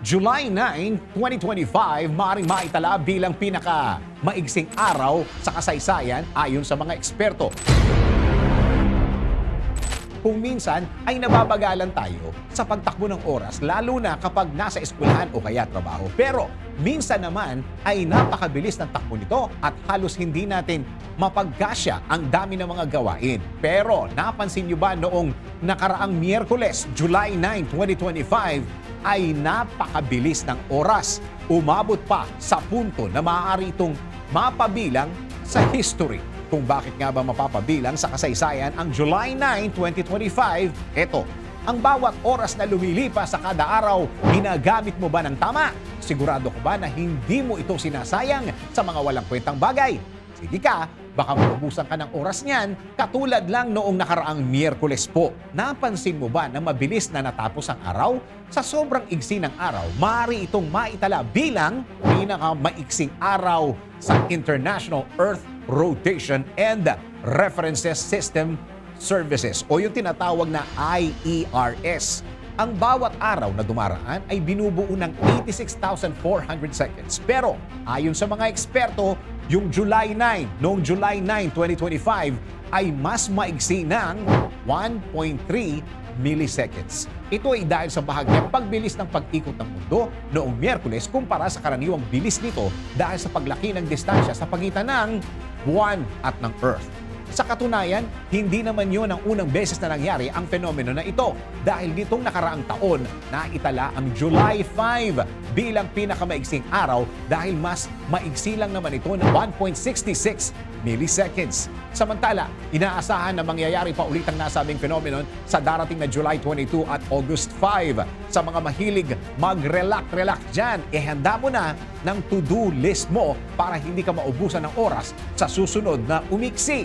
July 9, 2025, maaaring maitala bilang pinaka maigsing araw sa kasaysayan ayon sa mga eksperto. Kung minsan ay nababagalan tayo sa pagtakbo ng oras, lalo na kapag nasa eskwelahan o kaya trabaho. Pero minsan naman ay napakabilis ng takbo nito at halos hindi natin mapagkasya ang dami ng mga gawain. Pero napansin nyo ba noong nakaraang Miyerkules, July 9, 2025, ay napakabilis ng oras. Umabot pa sa punto na maaari itong mapabilang sa history. Kung bakit nga ba mapapabilang sa kasaysayan ang July 9, 2025, eto, ang bawat oras na lumilipas sa kada araw, ginagamit mo ba ng tama? Sigurado ko ba na hindi mo ito sinasayang sa mga walang kwentang bagay? Sige ka, baka maubusan ka ng oras niyan katulad lang noong nakaraang Miyerkules po. Napansin mo ba na mabilis na natapos ang araw? Sa sobrang igsi ng araw, maaari itong maitala bilang pinakamaiksing araw sa International Earth Rotation and References System Services o yung tinatawag na IERS. Ang bawat araw na dumaraan ay binubuo ng 86,400 seconds. Pero ayon sa mga eksperto, yung July 9, noong July 9, 2025, ay mas maigsi ng 1.3 milliseconds. Ito ay dahil sa bahagyang pagbilis ng pag-ikot ng mundo noong Miyerkules kumpara sa karaniwang bilis nito dahil sa paglaki ng distansya sa pagitan ng buwan at ng Earth. Sa katunayan, hindi naman yun ang unang beses na nangyari ang fenomeno na ito dahil nitong nakaraang taon naitala ang July 5 bilang pinakamaiksing araw dahil mas maigsi lang naman ito ng 1.66 milliseconds. Samantala, inaasahan na mangyayari pa ulit ang nasabing phenomenon sa darating na July 22 at August 5. Sa mga mahilig mag-relax-relax dyan, eh handa mo na ng to-do list mo para hindi ka maubusan ng oras sa susunod na umiksi